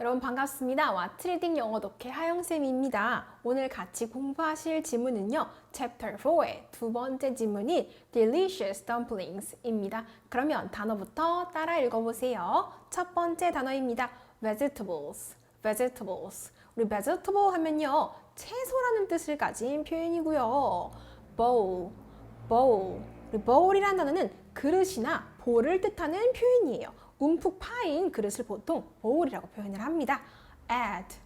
여러분 반갑습니다. 와트리딩 영어 독해 하영쌤입니다. 오늘 같이 공부하실 지문은요. Chapter 4의 두 번째 지문인 Delicious Dumplings입니다. 그러면 단어부터 따라 읽어보세요. 첫 번째 단어입니다. Vegetables, Vegetables. 우리 vegetable 하면요. 채소라는 뜻을 가진 표현이고요. Bowl, Bowl. 우리 bowl이라는 단어는 그릇이나 볼을 뜻하는 표현이에요. 움푹 파인 그릇을 보통 bowl이라고 표현을 합니다. add,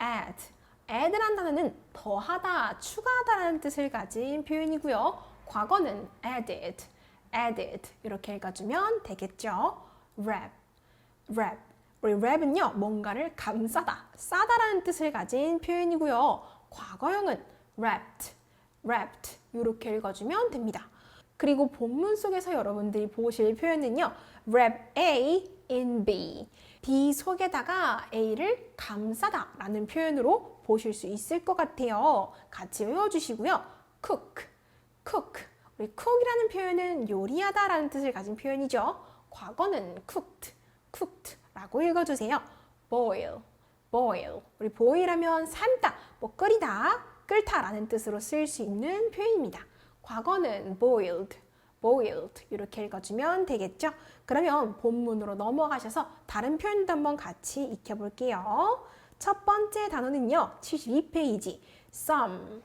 add. add란 단어는 더하다, 추가하다라는 뜻을 가진 표현이고요. 과거는 added, added 이렇게 읽어주면 되겠죠. wrap, wrap. 우리 wrap은요, 뭔가를 감싸다, 싸다라는 뜻을 가진 표현이고요. 과거형은 wrapped, wrapped 이렇게 읽어주면 됩니다. 그리고 본문 속에서 여러분들이 보실 표현은요. Wrap A in B. B 속에다가 A를 감싸다 라는 표현으로 보실 수 있을 것 같아요. 같이 외워주시고요. cook, cook. 우리 cook이라는 표현은 요리하다 라는 뜻을 가진 표현이죠. 과거는 cooked, cooked 라고 읽어주세요. boil, boil. 우리 boil 하면 삶다, 뭐 끓이다, 끓다 라는 뜻으로 쓰일 수 있는 표현입니다. 과거는 boiled, boiled 이렇게 읽어주면 되겠죠? 그러면 본문으로 넘어가셔서 다른 표현도 한번 같이 익혀볼게요. 첫 번째 단어는요, 72페이지 some,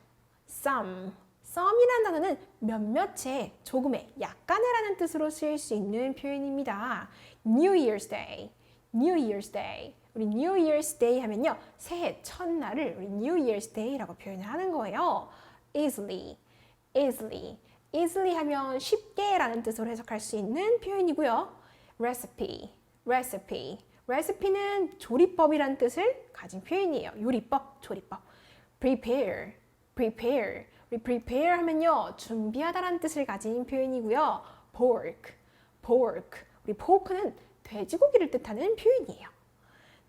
some. some이라는 단어는 몇몇의, 조금의, 약간의 라는 뜻으로 쓰일 수 있는 표현입니다. New Year's Day, New Year's Day. 우리 New Year's Day 하면요, 새해 첫날을 우리 New Year's Day라고 표현을 하는 거예요. easily, easily. Easily 하면 쉽게라는 뜻으로 해석할 수 있는 표현이고요. recipe, recipe. recipe는 조리법이라는 뜻을 가진 표현이에요. 요리법, 조리법. prepare, prepare. prepare 하면요. 준비하다라는 뜻을 가진 표현이고요. pork, pork. 우리 pork는 돼지고기를 뜻하는 표현이에요.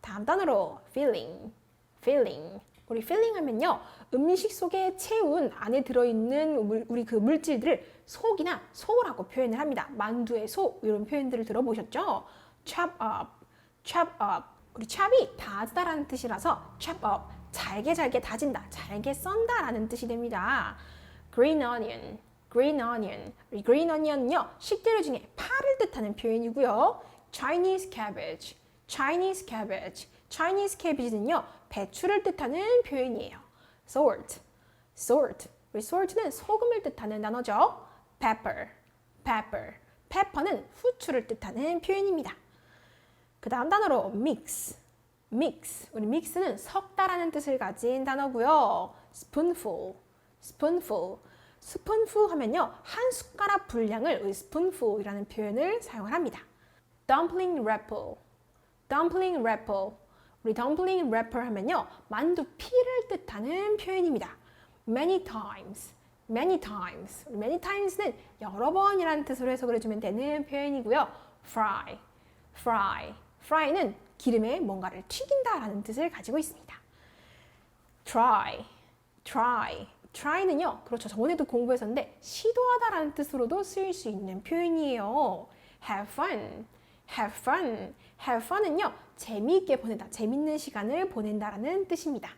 다음 단어로 filling, filling. 우리 filling 하면요. 음식 속에 채운 안에 들어있는 물- 우리 그 물질들을 속이나 소라고 표현을 합니다. 만두의 소 이런 표현들을 들어보셨죠? chop up, chop up. 우리 chop이 다지다라는 뜻이라서 chop up, 잘게 잘게 다진다, 잘게 썬다라는 뜻이 됩니다. green onion, green onion. 우리 green onion은요. 식재료 중에 파를 뜻하는 표현이고요. Chinese cabbage, Chinese cabbage. Chinese cabbage는요. 배추를 뜻하는 표현이에요. salt, salt. 우리 salt는 소금을 뜻하는 단어죠. pepper, pepper. pepper는 후추를 뜻하는 표현입니다. 그 다음 단어로 mix, mix. 우리 mix는 섞다라는 뜻을 가진 단어고요. spoonful, spoonful. 스푼풀 하면요. 한 숟가락 분량을 spoonful이라는 표현을 사용을 합니다. dumpling wrapper, dumpling wrapper. 우리 dumpling wrapper 하면요. 만두 피를 뜻하는 표현입니다. many times, many times. many times는 여러 번이라는 뜻으로 해석을 해주면 되는 표현이고요. fry, fry. fry는 기름에 뭔가를 튀긴다 라는 뜻을 가지고 있습니다. try, try. try는요, 그렇죠. 저번에도 공부했었는데, 시도하다 라는 뜻으로도 쓰일 수 있는 표현이에요. have fun, have fun. have fun은요, 재미있게 보낸다, 재밌는 시간을 보낸다라는 뜻입니다.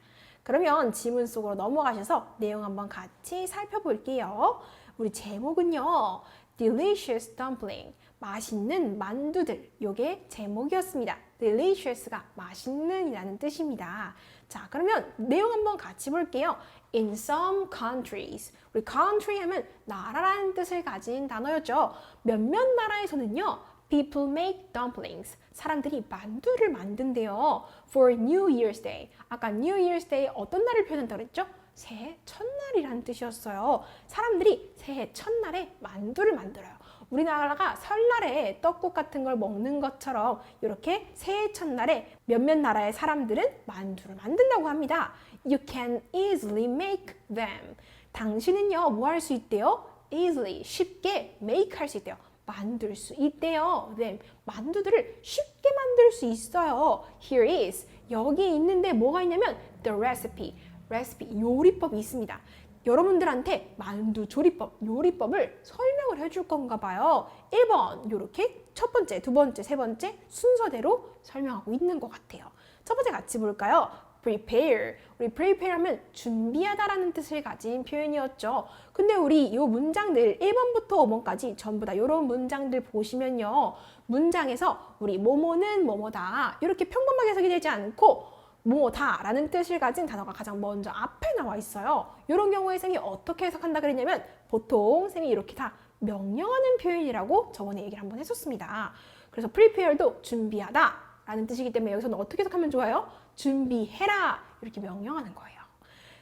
그러면 지문 속으로 넘어가셔서 내용 한번 같이 살펴볼게요. 우리 제목은요, delicious dumpling. 맛있는 만두들. 요게 제목이었습니다. delicious가 맛있는이라는 뜻입니다. 자, 그러면 내용 한번 같이 볼게요. In some countries. 우리 country 하면 나라라는 뜻을 가진 단어였죠. 몇몇 나라에서는요. People make dumplings. 사람들이 만두를 만든대요. For New Year's Day. 아까 New Year's Day 어떤 날을 표현한다고 그랬죠? 새해 첫날이라는 뜻이었어요. 사람들이 새해 첫날에 만두를 만들어요. 우리나라가 설날에 떡국 같은 걸 먹는 것처럼 이렇게 새해 첫날에 몇몇 나라의 사람들은 만두를 만든다고 합니다. You can easily make them. 당신은요, 뭐 할 수 있대요? easily, 쉽게 make 할 수 있대요. 만들 수 있대요. them. 만두들을 쉽게 만들 수 있어요. Here is. 여기 있는데 뭐가 있냐면 the recipe. recipe, 요리법이 있습니다. 여러분들한테 만두 조리법, 요리법을 설명을 해줄 건가 봐요. 1번, 요렇게 첫 번째, 두 번째, 세 번째 순서대로 설명하고 있는 것 같아요. 첫 번째 같이 볼까요? Prepare. 우리 prepare 하면 준비하다라는 뜻을 가진 표현이었죠. 근데 우리 이 문장들 1번부터 5번까지 전부 다 이런 문장들 보시면요. 문장에서 우리 뭐뭐는 뭐뭐다 이렇게 평범하게 해석이 되지 않고 뭐다라는 뜻을 가진 단어가 가장 먼저 앞에 나와 있어요. 이런 경우에 쌤이 어떻게 해석한다 그랬냐면 보통 쌤이 이렇게 다 명령하는 표현이라고 저번에 얘기를 한번 했었습니다. 그래서 prepare도 준비하다 라는 뜻이기 때문에 여기서는 어떻게 해석하면 좋아요? 준비해라 이렇게 명령하는 거예요.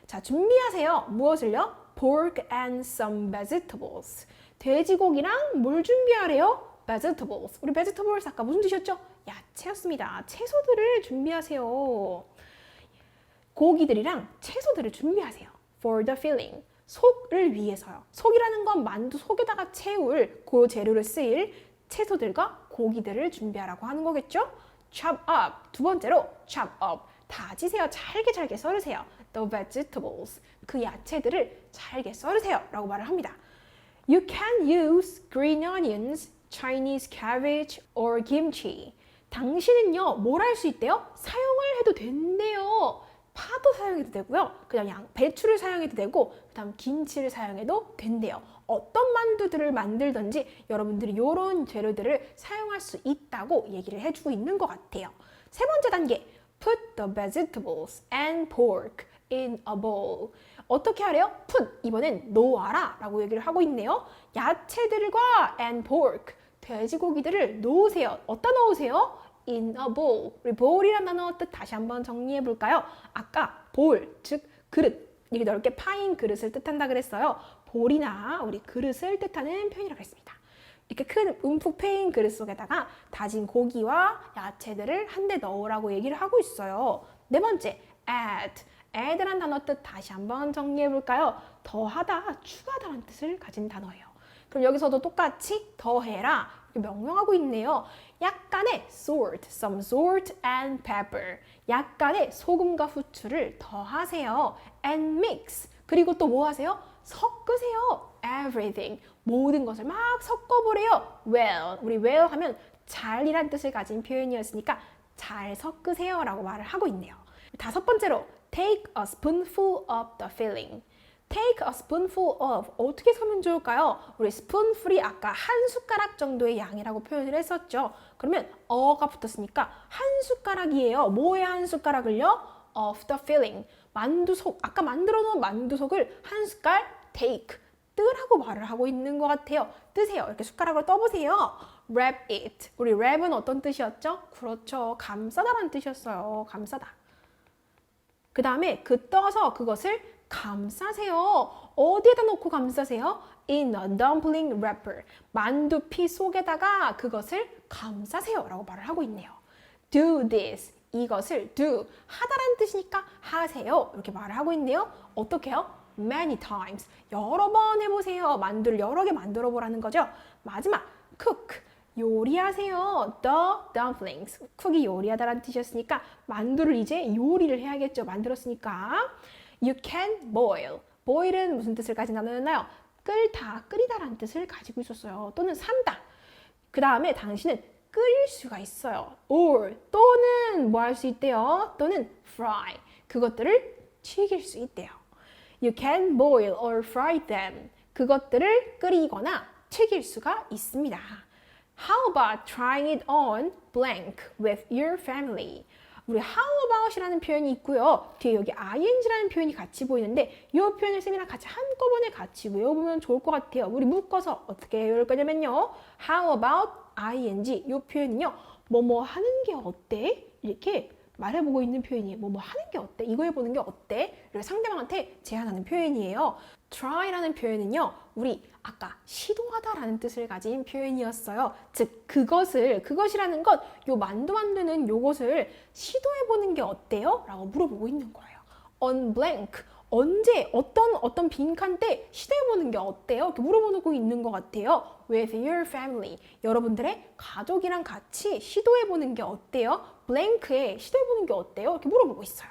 자, 준비하세요. 무엇을요? Pork and some vegetables. 돼지고기랑 뭘 준비하래요? Vegetables. 우리 vegetables 아까 무슨 뜻이었죠? 야채였습니다. 채소들을 준비하세요. 고기들이랑 채소들을 준비하세요. For the filling. 속을 위해서요. 속이라는 건 만두 속에다가 채울 그 재료를 쓰일 채소들과 고기들을 준비하라고 하는 거겠죠? Chop up. 두 번째로 chop up. 다지세요. 잘게 잘게 썰으세요. The vegetables. 그 야채들을 잘게 썰으세요. 라고 말을 합니다. You can use green onions, Chinese cabbage, or kimchi. 당신은요, 뭘 할 수 있대요? 사용을 해도 된대요. 파도 사용해도 되고요. 그냥 양, 배추를 사용해도 되고, 그 다음 김치를 사용해도 된대요. 어떤 만두들을 만들든지 여러분들이 이런 재료들을 사용할 수 있다고 얘기를 해주고 있는 것 같아요. 세 번째 단계, put the vegetables and pork in a bowl. 어떻게 하래요? put, 이번엔 놓아라 라고 얘기를 하고 있네요. 야채들과 and pork, 돼지고기들을 놓으세요. 어디다 놓으세요? in a bowl. 우리 bowl이란 단어 뜻 다시 한번 정리해 볼까요? 아까 bowl, 즉 그릇. 이렇게 넓게 파인 그릇을 뜻한다 그랬어요. 볼이나 우리 그릇을 뜻하는 표현이라고 했습니다. 이렇게 큰 움푹 패인 그릇 속에다가 다진 고기와 야채들을 한데 넣으라고 얘기를 하고 있어요. 네 번째, add. add란 단어 뜻 다시 한번 정리해 볼까요? 더하다, 추가하다라는 뜻을 가진 단어예요. 그럼 여기서도 똑같이 더해라 명령하고 있네요. 약간의 salt, some salt and pepper. 약간의 소금과 후추를 더하세요. and mix. 그리고 또 뭐 하세요? 섞으세요. everything. 모든 것을 막 섞어보래요. well. 우리 well 하면 잘이란 뜻을 가진 표현이었으니까 잘 섞으세요 라고 말을 하고 있네요. 다섯 번째로 take a spoonful of the filling. take a spoonful of 어떻게 쓰면 좋을까요? 우리 spoonful이 아까 한 숟가락 정도의 양이라고 표현을 했었죠. 그러면 어가 붙었으니까 한 숟가락이에요. 뭐의 한 숟가락을요? of the filling. 만두속 아까 만들어 놓은 만두속을 한 숟갈 take 뜨라고 말을 하고 있는 것 같아요. 뜨세요. 이렇게 숟가락으로 떠보세요. wrap it. 우리 wrap은 어떤 뜻이었죠? 그렇죠. 감싸다라는 뜻이었어요. 감싸다. 그 다음에 그 떠서 그것을 감싸세요. 어디에다 놓고 감싸세요? In a dumpling wrapper. 만두피 속에다가 그것을 감싸세요. 라고 말을 하고 있네요. Do this. 이것을 do. 하다라는 뜻이니까 하세요. 이렇게 말을 하고 있네요. 어떻게 해요? Many times. 여러 번 해보세요. 만두를 여러 개 만들어 보라는 거죠. 마지막, cook. 요리하세요. The dumplings. 쿡이 요리하다라는 뜻이었으니까 만두를 이제 요리를 해야겠죠. 만들었으니까. You can boil. boil은 무슨 뜻을 가진 단어였나요? 끓다, 끓이다라는 뜻을 가지고 있었어요. 또는 산다. 그 다음에 당신은 끓일 수가 있어요. or 또는 뭐 할 수 있대요? 또는 fry. 그것들을 튀길 수 있대요. You can boil or fry them. 그것들을 끓이거나 튀길 수가 있습니다. How about trying it on blank with your family? 우리 how about이라는 표현이 있고요. 뒤에 여기 ing라는 표현이 같이 보이는데 이 표현을 쌤이랑 같이 한꺼번에 같이 외워보면 좋을 것 같아요. 우리 묶어서 어떻게 외울 거냐면요. How about ing 이 표현은요. 뭐뭐 하는 게 어때? 이렇게 말해보고 있는 표현이에요. 뭐뭐 하는 게 어때? 이거 해보는 게 어때? 이렇게 상대방한테 제안하는 표현이에요. try라는 표현은요. 우리 아까 시도하다라는 뜻을 가진 표현이었어요. 즉 그것을 그것이라는 것, 요 만두 만드는 요것을 시도해보는 게 어때요? 라고 물어보고 있는 거예요. on blank 언제 어떤 어떤 빈칸 때 시도해보는 게 어때요? 이렇게 물어보고 있는 것 같아요. With your family 여러분들의 가족이랑 같이 시도해보는 게 어때요? blank에 시도해보는 게 어때요? 이렇게 물어보고 있어요.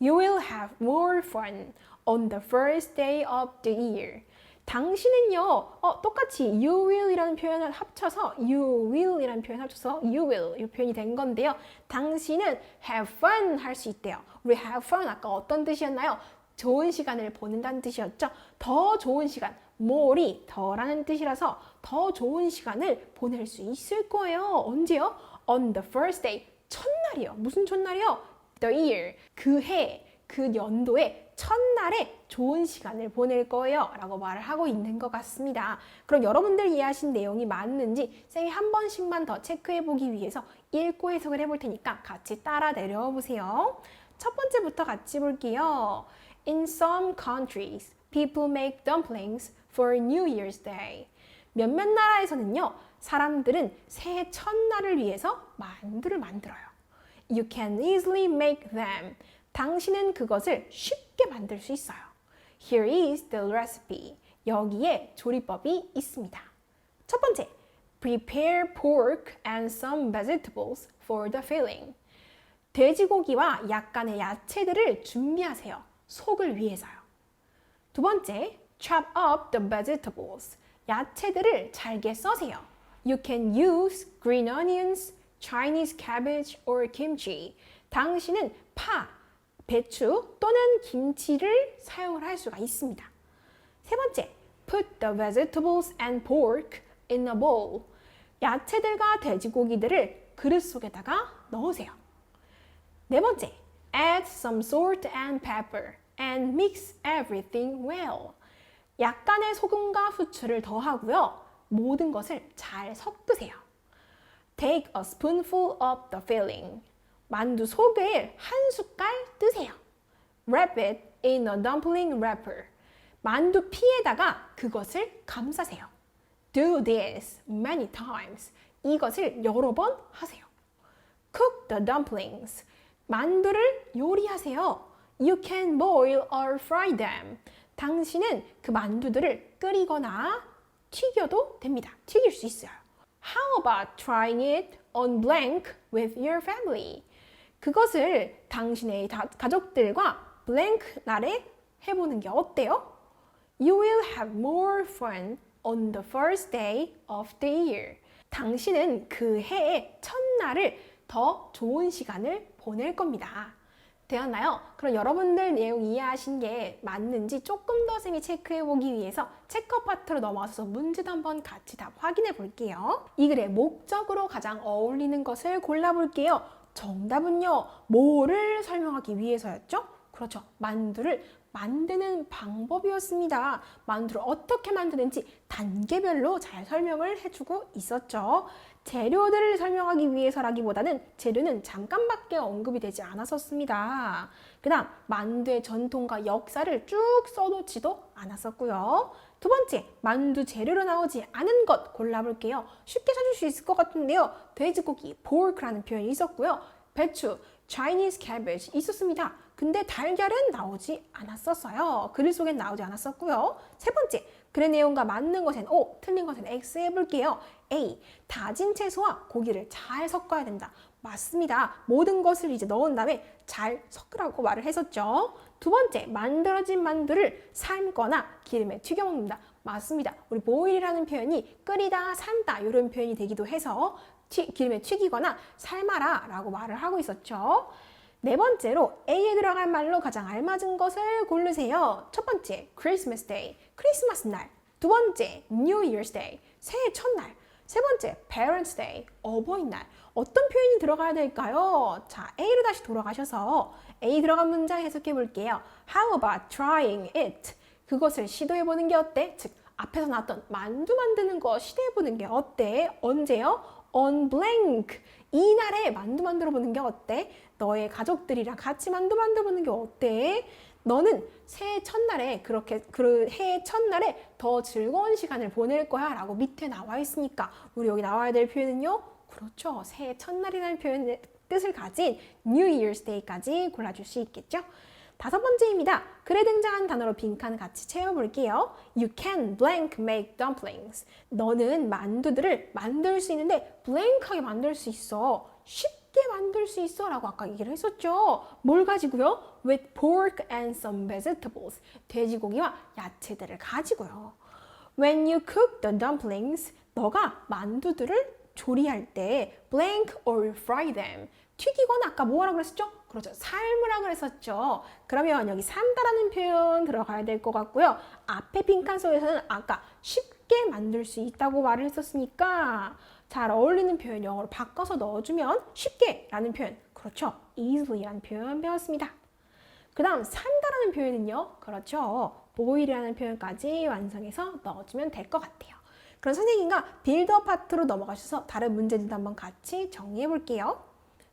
You will have more fun on the first day of the year. 당신은요, 어, 똑같이 you will이라는 표현을 합쳐서 you will이라는 표현 합쳐서 you will 이 표현이 된 건데요. 당신은 have fun 할 수 있대요. 우리 have fun 아까 어떤 뜻이었나요? 좋은 시간을 보낸다는 뜻이었죠. 더 좋은 시간, more이 더라는 뜻이라서 더 좋은 시간을 보낼 수 있을 거예요. 언제요? On the first day, 첫날이요. 무슨 첫날이요? The year, 그 해, 그 연도의 첫날에 좋은 시간을 보낼 거예요. 라고 말을 하고 있는 것 같습니다. 그럼 여러분들 이해하신 내용이 맞는지 쌤이 한 번씩만 더 체크해 보기 위해서 읽고 해석을 해볼 테니까 같이 따라 내려와 보세요. 첫 번째부터 같이 볼게요. In some countries, people make dumplings for New Year's Day. 몇몇 나라에서는요, 사람들은 새해 첫날을 위해서 만두를 만들어요. You can easily make them. 당신은 그것을 쉽게 만들 수 있어요. Here is the recipe. 여기에 조리법이 있습니다. 첫 번째, prepare pork and some vegetables for the filling. 돼지고기와 약간의 야채들을 준비하세요. 속을 위해서요. 두 번째, chop up the vegetables. 야채들을 잘게 써세요. You can use green onions, Chinese cabbage or kimchi. 당신은 파, 배추 또는 김치를 사용을 할 수가 있습니다. 세 번째, put the vegetables and pork in a bowl. 야채들과 돼지고기들을 그릇 속에다가 넣으세요. 네 번째, add some salt and pepper and mix everything well. 약간의 소금과 후추를 더하고요. 모든 것을 잘 섞으세요. Take a spoonful of the filling. 만두 속을 한 숟갈 뜨세요. Wrap it in a dumpling wrapper. 만두 피에다가 그것을 감싸세요. Do this many times. 이것을 여러 번 하세요. Cook the dumplings. 만두를 요리하세요. You can boil or fry them. 당신은 그 만두들을 끓이거나 튀겨도 됩니다. 튀길 수 있어요. How about trying it on blank with your family? 그것을 당신의 다- 가족들과 blank 날에 해보는 게 어때요? You will have more fun on the first day of the year. 당신은 그 해의 첫날을 더 좋은 시간을 보낼 겁니다. 되었나요? 그럼 여러분들 내용 이해하신 게 맞는지 조금 더 쌤이 체크해 보기 위해서 체크 파트로 넘어와서 문제도 한번 같이 답 확인해 볼게요. 이 글의 목적으로 가장 어울리는 것을 골라 볼게요. 정답은요, 뭐를 설명하기 위해서였죠? 그렇죠. 만두를 만드는 방법이었습니다. 만두를 어떻게 만드는지 단계별로 잘 설명을 해주고 있었죠. 재료들을 설명하기 위해서라기보다는 재료는 잠깐밖에 언급이 되지 않았었습니다. 그 다음, 만두의 전통과 역사를 쭉 써놓지도 않았었고요. 두 번째, 만두 재료로 나오지 않은 것 골라볼게요. 쉽게 찾을 수 있을 것 같은데요. 돼지고기, pork라는 표현이 있었고요. 배추, Chinese cabbage 있었습니다. 근데 달걀은 나오지 않았었어요. 글 속엔 나오지 않았었고요. 세 번째, 글의 내용과 맞는 것엔 O, 틀린 것엔 X 해볼게요. A, 다진 채소와 고기를 잘 섞어야 된다. 맞습니다. 모든 것을 이제 넣은 다음에 잘 섞으라고 말을 했었죠. 두 번째, 만들어진 만두를 삶거나 기름에 튀겨 먹는다. 맞습니다. 우리 보일이라는 표현이 끓이다, 삶다 이런 표현이 되기도 해서 튀, 기름에 튀기거나 삶아라 라고 말을 하고 있었죠. 네 번째로 A에 들어갈 말로 가장 알맞은 것을 고르세요. 첫 번째, Christmas Day, 크리스마스 날. 두 번째, New Year's Day, 새해 첫날. 세 번째, Parents Day, 어버이날. 어떤 표현이 들어가야 될까요? 자, A로 다시 돌아가셔서 A 들어간 문장 해석해 볼게요. How about trying it? 그것을 시도해 보는 게 어때? 즉, 앞에서 나왔던 만두 만드는 거 시도해 보는 게 어때? 언제요? On blank. 이날에 만두 만들어 보는 게 어때? 너의 가족들이랑 같이 만두 만들어 보는 게 어때? 너는 새해 첫날에 그렇게 그 해의 첫날에 더 즐거운 시간을 보낼 거야 라고 밑에 나와 있으니까 우리 여기 나와야 될 표현은요. 그렇죠. 새해 첫날이라는 표현의 뜻을 가진 New Year's Day까지 골라줄 수 있겠죠. 다섯 번째입니다. 글에 등장한 단어로 빈칸 같이 채워볼게요. You can blank make dumplings. 너는 만두들을 만들 수 있는데 blank하게 만들 수 있어. 쉽 게 만들 수 있어 라고 아까 얘기를 했었죠. 뭘 가지고요? With pork and some vegetables. 돼지고기와 야채들을 가지고요. When you cook the dumplings, 너가 만두들을 조리할 때 blank or fry them. 튀기거나 아까 뭐라고 그랬었죠? 그렇죠. 삶으라 그랬었죠. 그러면 여기 삶다라는 표현 들어가야 될 것 같고요. 앞에 빈칸소에서는 아까 쉽게 만들 수 있다고 말을 했었으니까 잘 어울리는 표현 영어로 바꿔서 넣어주면 쉽게 라는 표현 그렇죠. easily라는 표현 배웠습니다. 그 다음 삶다라는 표현은요. 그렇죠. boil이라는 표현까지 완성해서 넣어주면 될 것 같아요. 그럼 선생님과 빌더 파트로 넘어가셔서 다른 문제들도 한번 같이 정리해 볼게요.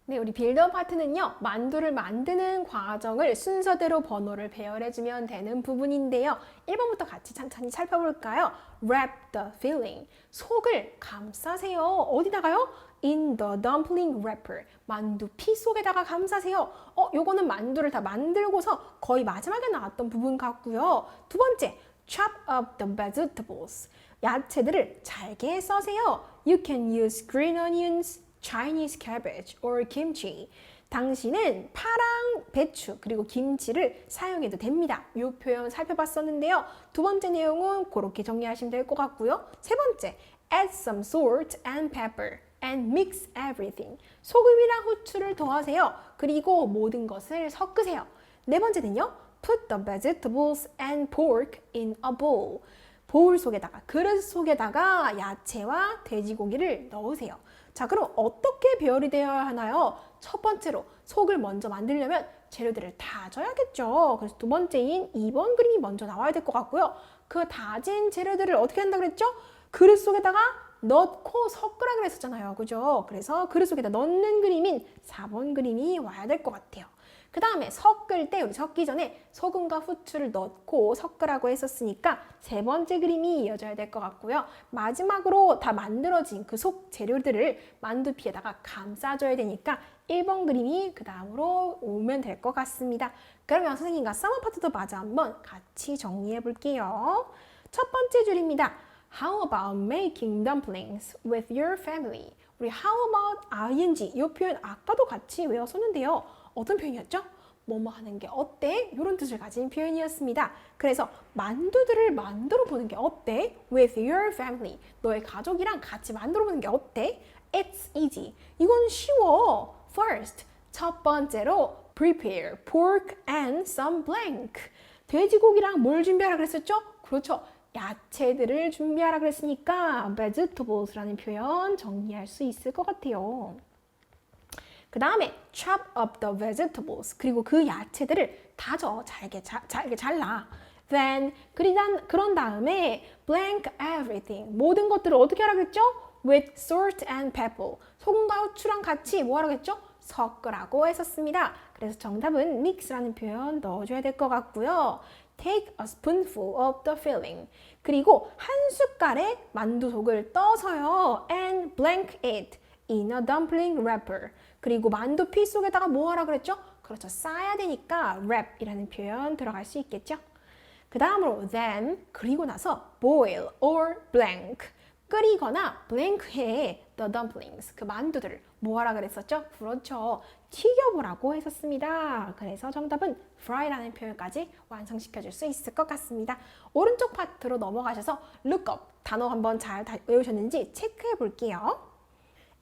네, 우리 빌더 파트는요, 만두를 만드는 과정을 순서대로 번호를 배열해주면 되는 부분인데요. 1번부터 같이 천천히 살펴볼까요? Wrap the filling. 속을 감싸세요. 어디다가요? In the dumpling wrapper. 만두 피 속에다가 감싸세요. 어, 요거는 만두를 다 만들고서 거의 마지막에 나왔던 부분 같고요. 두 번째, chop up the vegetables. 야채들을 잘게 써세요. You can use green onions, Chinese cabbage or kimchi. 당신은 파랑 배추 그리고 김치를 사용해도 됩니다. 이 표현 살펴봤었는데요. 두 번째 내용은 그렇게 정리하시면 될 것 같고요. 세 번째, add some salt and pepper and mix everything. 소금이랑 후추를 더하세요. 그리고 모든 것을 섞으세요. 네 번째는요. put the vegetables and pork in a bowl. 보울 속에다가 그릇 속에다가 야채와 돼지고기를 넣으세요. 자, 그럼 어떻게 배열이 되어야 하나요? 첫 번째로 속을 먼저 만들려면 재료들을 다져야겠죠. 그래서 두 번째인 2번 그림이 먼저 나와야 될 것 같고요. 그 다진 재료들을 어떻게 한다 그랬죠? 그릇 속에다가 넣고 섞으라 그랬었잖아요. 그죠? 그래서 그릇 속에다 넣는 그림인 4번 그림이 와야 될 것 같아요. 그 다음에 섞을 때 우리 섞기 전에 소금과 후추를 넣고 섞으라고 했었으니까 세 번째 그림이 이어져야 될 것 같고요. 마지막으로 다 만들어진 그 속 재료들을 만두피에다가 감싸줘야 되니까 1번 그림이 그 다음으로 오면 될 것 같습니다. 그러면 선생님과 서머 파트도 마저 한번 같이 정리해 볼게요. 첫 번째 줄입니다. How about making dumplings with your family? 우리 how about ing 이 표현 아까도 같이 외웠었는데요. 어떤 표현이었죠? 뭐뭐 하는 게 어때? 이런 뜻을 가진 표현이었습니다. 그래서 만두들을 만들어 보는 게 어때? With your family. 너의 가족이랑 같이 만들어 보는 게 어때? It's easy. 이건 쉬워. First, 첫 번째로 prepare pork and some blank. 돼지고기랑 뭘 준비하라 그랬었죠? 그렇죠. 야채들을 준비하라 그랬으니까 vegetables라는 표현 정리할 수 있을 것 같아요. 그 다음에 chop up the vegetables 그리고 그 야채들을 다져 잘게 자, 잘게 잘라. Then 그리단 그런 다음에 blank everything 모든 것들을 어떻게 하라겠죠? With salt and pepper 소금과 후추랑 같이 뭐 하라겠죠? 섞으라고 했었습니다. 그래서 정답은 mix라는 표현 넣어줘야 될 것 같고요. Take a spoonful of the filling. 그리고 한 숟갈의 만두 속을 떠서요. And blank it in a dumpling wrapper. 그리고 만두피 속에다가 뭐 하라 그랬죠? 그렇죠. 싸야 되니까 wrap이라는 표현 들어갈 수 있겠죠? 그 다음으로 then 그리고 나서 boil or blank 끓이거나 blank해 the dumplings 그 만두들을 뭐 하라 그랬었죠? 그렇죠. 튀겨보라고 했었습니다. 그래서 정답은 fry라는 표현까지 완성시켜 줄 수 있을 것 같습니다. 오른쪽 파트로 넘어가셔서 look up 단어 한번 잘 외우셨는지 체크해 볼게요.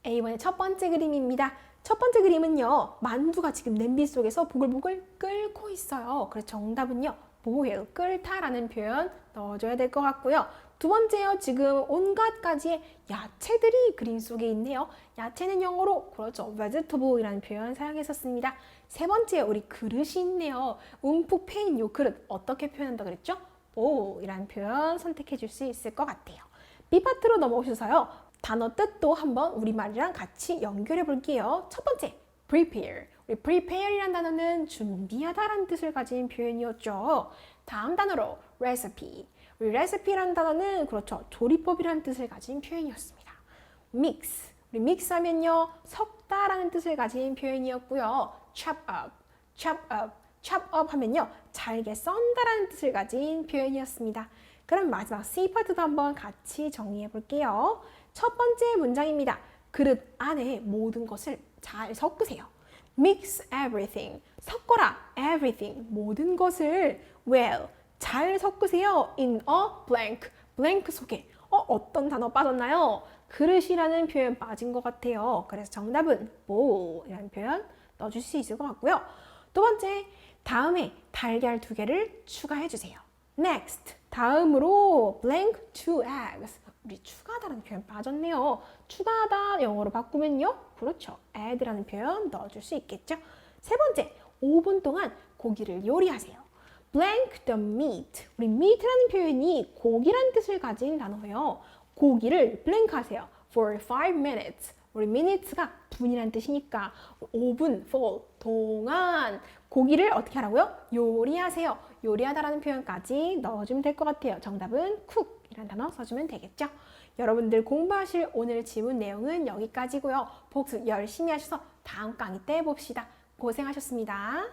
A번의 첫 번째 그림입니다. 첫 번째 그림은요. 만두가 지금 냄비 속에서 보글보글 끓고 있어요. 그래서 정답은요. boil, 끓다라는 표현 넣어줘야 될 것 같고요. 두 번째요. 지금 온갖 가지의 야채들이 그림 속에 있네요. 야채는 영어로 그렇죠. vegetable이라는 표현 사용했었습니다. 세 번째 우리 그릇이 있네요. 움푹 패인 요 그릇 어떻게 표현한다 그랬죠? bowl이라는 표현 선택해 줄 수 있을 것 같아요. B파트로 넘어오셔서요. 단어 뜻도 한번 우리말이랑 같이 연결해 볼게요. 첫 번째, prepare. 우리 prepare이란 단어는 준비하다라는 뜻을 가진 표현이었죠. 다음 단어로 recipe. 우리 recipe라는 단어는 그렇죠. 조리법이라는 뜻을 가진 표현이었습니다. mix. 우리 mix 하면요. 섞다라는 뜻을 가진 표현이었고요. chop up. chop up. chop up 하면요. 잘게 썬다라는 뜻을 가진 표현이었습니다. 그럼 마지막 C 파트도 한번 같이 정리해 볼게요. 첫 번째 문장입니다. 그릇 안에 모든 것을 잘 섞으세요. Mix everything. 섞어라. Everything. 모든 것을 well. 잘 섞으세요. In a blank blank 속에 어, 어떤 단어 빠졌나요? 그릇이라는 표현 빠진 것 같아요. 그래서 정답은 bowl이라는 표현 넣어줄 수 있을 것 같고요. 두 번째, 다음에 달걀 두 개를 추가해 주세요. Next, 다음으로 blank two eggs. 우리 추가하다라는 표현 빠졌네요. 추가하다 영어로 바꾸면요. 그렇죠. add라는 표현 넣어줄 수 있겠죠. 세 번째, 5분 동안 고기를 요리하세요. blank the meat. 우리 meat라는 표현이 고기란 뜻을 가진 단어예요. 고기를 blank 하세요. for 5 minutes. 우리 minutes가 분이란 뜻이니까 5분 for 동안 고기를 어떻게 하라고요? 요리하세요. 요리하다라는 표현까지 넣어주면 될 것 같아요. 정답은 cook 이라는 단어 써주면 되겠죠. 여러분들 공부하실 오늘 지문 내용은 여기까지고요. 복습 열심히 하셔서 다음 강의 때 봅시다. 고생하셨습니다.